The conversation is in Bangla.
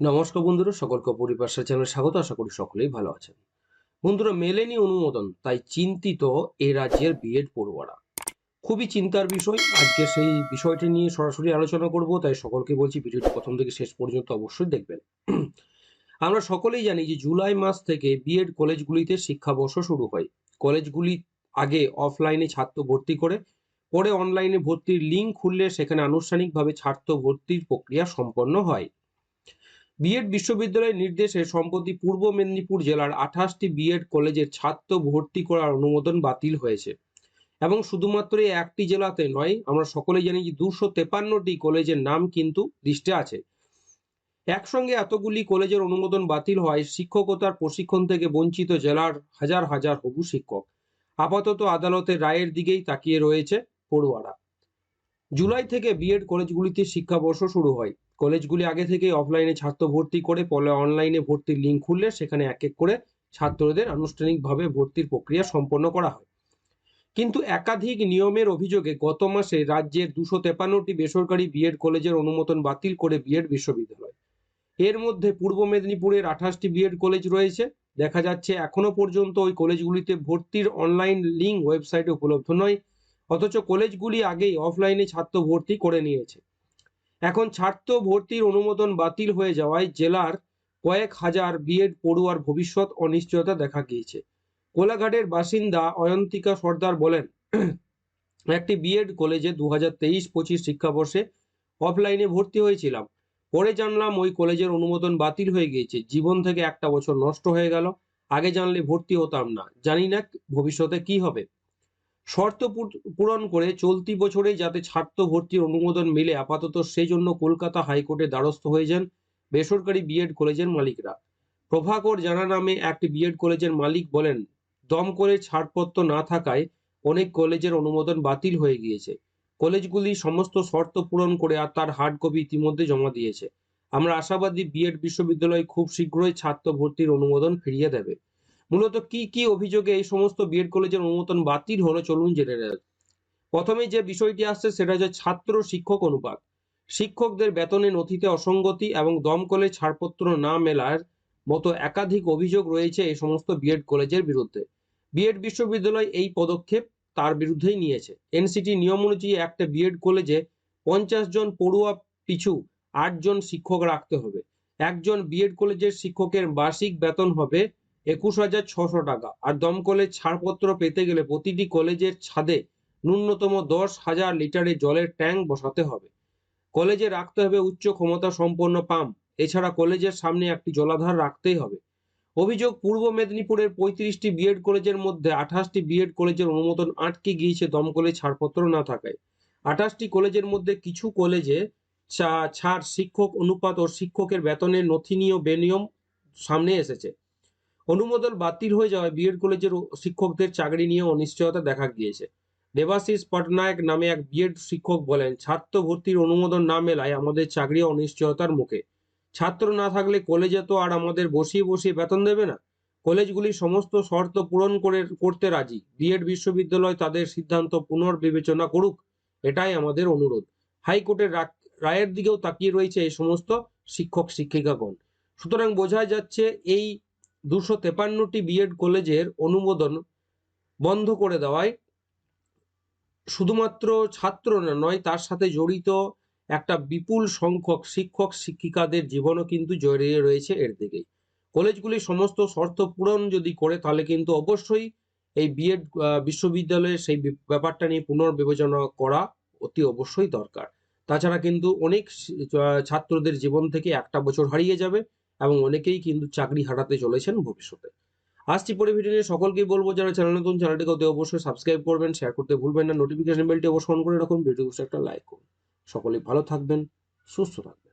নমস্কার বন্ধুরা, সকলকে পরিভাষা চ্যানেলে স্বাগত, আশা করি সকলেই ভালো আছেন। বন্ধুরা, মেলেনি অনুমোদন, তাই চিন্তিত এ রাজ্যের বিএড পড়ুয়ারা। খুবই চিন্তার বিষয়, আজকে সেই বিষয়টি নিয়ে সরাসরি আলোচনা করব, তাই সকলকে বলছি ভিডিওটি প্রথম থেকে শেষ পর্যন্ত অবশ্যই দেখবেন। আমরা সকলেই জানি যে জুলাই মাস থেকে বিএড কলেজগুলিতে শিক্ষাবর্ষ শুরু হয়। কলেজগুলি আগে অফলাইনে ছাত্র ভর্তি করে, পরে অনলাইনে ভর্তির লিঙ্ক খুললে সেখানে আনুষ্ঠানিকভাবে ছাত্র ভর্তির প্রক্রিয়া সম্পন্ন হয়। বিএড বিশ্ববিদ্যালয়ের নির্দেশে সম্প্রতি পূর্ব মেদিনীপুর জেলার আঠাশটি বিএড কলেজের ছাত্র ভর্তি করার অনুমোদন বাতিল হয়েছে। এবং শুধুমাত্র এই একটি জেলাতে নয়, আমরা সকলেই জানি যে দুশো তেপান্নটি কলেজের নাম কিন্তু লিস্টে আছে। একসঙ্গে এতগুলি কলেজের অনুমোদন বাতিল হওয়ায় শিক্ষকতার প্রশিক্ষণ থেকে বঞ্চিত জেলার হাজার হাজার হবু শিক্ষক। আপাতত আদালতের রায়ের দিকেই তাকিয়ে রয়েছে পড়ুয়ারা। জুলাই থেকে বিএড কলেজগুলিতে শিক্ষাবর্ষ শুরু হয়। কলেজগুলি আগে থেকে অফলাইনে ছাত্র ভর্তি করে, পরে অনলাইনে ভর্তির লিঙ্ক খুললে সেখানে এক এক করে ছাত্রদের আনুষ্ঠানিকভাবে ভর্তির প্রক্রিয়া সম্পন্ন করা হয়। কিন্তু একাধিক নিয়মের অভিযোগে গত মাসে রাজ্যের দুশো তেপান্নটি বেসরকারি বিএড কলেজের অনুমোদন বাতিল করে বিএড বিশ্ববিদ্যালয়। এর মধ্যে পূর্ব মেদিনীপুরের আঠাশটি বিএড কলেজ রয়েছে। দেখা যাচ্ছে এখনও পর্যন্ত ওই কলেজগুলিতে ভর্তির অনলাইন লিঙ্ক ওয়েবসাইটে উপলব্ধ নয়, অথচ কলেজগুলি আগেই অফলাইনে ছাত্র ভর্তি করে নিয়েছে। এখন ছাত্র ভর্তির অনুমোদন বাতিল হয়ে যাওয়ায় জেলার কয়েক হাজার বিএড পড়ুয়ার ভবিষ্যৎ অনিশ্চয়তা দেখা গিয়েছে। কোলাঘাটের বাসিন্দা অয়ন্তিকা সর্দার বলেন, একটি বিএড কলেজে দু হাজার তেইশ পঁচিশ শিক্ষাবর্ষে অফলাইনে ভর্তি হয়েছিলাম। পরে জানলাম ওই কলেজের অনুমোদন বাতিল হয়ে গিয়েছে। জীবন থেকে একটা বছর নষ্ট হয়ে গেল। আগে জানলে ভর্তি হতাম না। জানি না ভবিষ্যতে কি হবে। শর্ত পূরণ করে চলতি বছরে যাতে ছাত্র ভর্তির অনুমোদন মিলে, আপাতত সেই জন্য কলকাতা হাইকোর্টে দ্বারস্থ হয়ে যান বেসরকারি বিএড কলেজের মালিকরা। প্রভাকর জানা নামে একটি বিএড কলেজের মালিক বলেন, দম করে ছাড়পত্র না থাকায় অনেক কলেজের অনুমোদন বাতিল হয়ে গিয়েছে। কলেজগুলি সমস্ত শর্ত পূরণ করে আর তার হার্ড কপি ইতিমধ্যে জমা দিয়েছে। আমরা আশাবাদী বিএড বিশ্ববিদ্যালয় খুব শীঘ্রই ছাত্র ভর্তির অনুমোদন ফিরিয়ে দেবে। মূলত কি কি অভিযোগে এই সমস্ত বিএড কলেজের অনুমোদন বাতিল হলো? চলুন জেনে নেওয়া প্রথমে যে বিষয়টি আসছে, সেটা হচ্ছে ছাত্র শিক্ষক অনুপাত। শিক্ষকদের বেতনে নথিতে অসঙ্গতি এবং দমকলে ছাড়পত্র না মেলার মতো একাধিক অভিযোগ রয়েছে এই সমস্ত বিএড কলেজের বিরুদ্ধে। বিএড বিশ্ববিদ্যালয় এই পদক্ষেপ তার বিরুদ্ধেই নিয়েছে। এনসিটি নিয়ম অনুযায়ী একটা বিএড কলেজে পঞ্চাশ জন পড়ুয়া পিছু আটজন শিক্ষক রাখতে হবে। একজন বিএড কলেজের শিক্ষকের বার্ষিক বেতন হবে একুশ হাজার ছশো টাকা। আর দমকলের ছাড়পত্র পেতে গেলে প্রতিটি কলেজের ছাদে ন্যূনতম দশ হাজার লিটারের জলের ট্যাঙ্ক বসাতে হবে। কলেজে রাখতে হবে উচ্চ ক্ষমতা সম্পন্ন পাম্প। এছাড়া কলেজের সামনে একটি জলাধার রাখতেই হবে। অভিযোগ, পূর্ব মেদিনীপুরের পঁয়ত্রিশটি বিএড কলেজের মধ্যে আঠাশটি বিএড কলেজের অনুমোদন আটকে গিয়েছে দমকলে ছাড়পত্র না থাকায়। আঠাশটি কলেজের মধ্যে কিছু কলেজে ছাড় শিক্ষক অনুপাত ও শিক্ষকের বেতনের নথি নিয়ে বেনিয়ম সামনে এসেছে। অনুমোদন বাতিল হয়ে যাওয়ায় বিএড কলেজের শিক্ষকদের চাকরি নিয়ে অনিশ্চয়তা দেখা গিয়েছে। দেবাশিস পটনায়ক নামে এক বিএড শিক্ষক বলেন, ছাত্র ভর্তির অনুমোদন না মেলায় আমাদের চাকরি অনিশ্চয়তার মুখে। ছাত্র না থাকলে কলেজে তো আর আমাদের বসিয়ে বসিয়ে বেতন দেবে না। কলেজগুলি সমস্ত শর্ত পূরণ করে, করতে রাজি। বিএড বিশ্ববিদ্যালয় তাদের সিদ্ধান্ত পুনর্বিবেচনা করুক, এটাই আমাদের অনুরোধ। হাইকোর্টের রায়ের দিকেও তাকিয়ে রয়েছে এই সমস্ত শিক্ষক শিক্ষিকাগণ সুতরাং বোঝা যাচ্ছে, এই দুশো তেপান্নটি বিএড কলেজের অনুমোদন বন্ধ করে দেওয়ায় শুধুমাত্র ছাত্ররা নয়, তার সাথে জড়িত একটা বিপুল সংখ্যক শিক্ষক, শিক্ষিকাদের জীবনও কিন্তু জড়িয়ে রয়েছে এর দিকেই। কলেজগুলি সমস্ত শর্ত পূরণ যদি করে, তাহলে কিন্তু অবশ্যই এই বিএড বিশ্ববিদ্যালয়ে সেই ব্যাপারটা নিয়ে পুনর্বিবেচনা করা অতি অবশ্যই দরকার। তাছাড়া কিন্তু অনেক ছাত্রদের জীবন থেকে একটা বছর হারিয়ে যাবে। এবং অনেকেই কিন্তু চাকরি হারাতে চলেছেন ভবিষ্যতে। আসছি পরে ভিডিও নিয়ে। সকলকেই বলব, যারা চ্যানেল নতুন চ্যানেলটিকে অতি অবশ্যই সাবস্ক্রাইব করবেন শেয়ার করতে ভুলবেন না। নোটিফিকেশন বেলটি অবশ্যই অন করে রাখুন। ভিডিও একটা লাইক করুন। সকলেই ভালো থাকবেন, সুস্থ থাকবেন।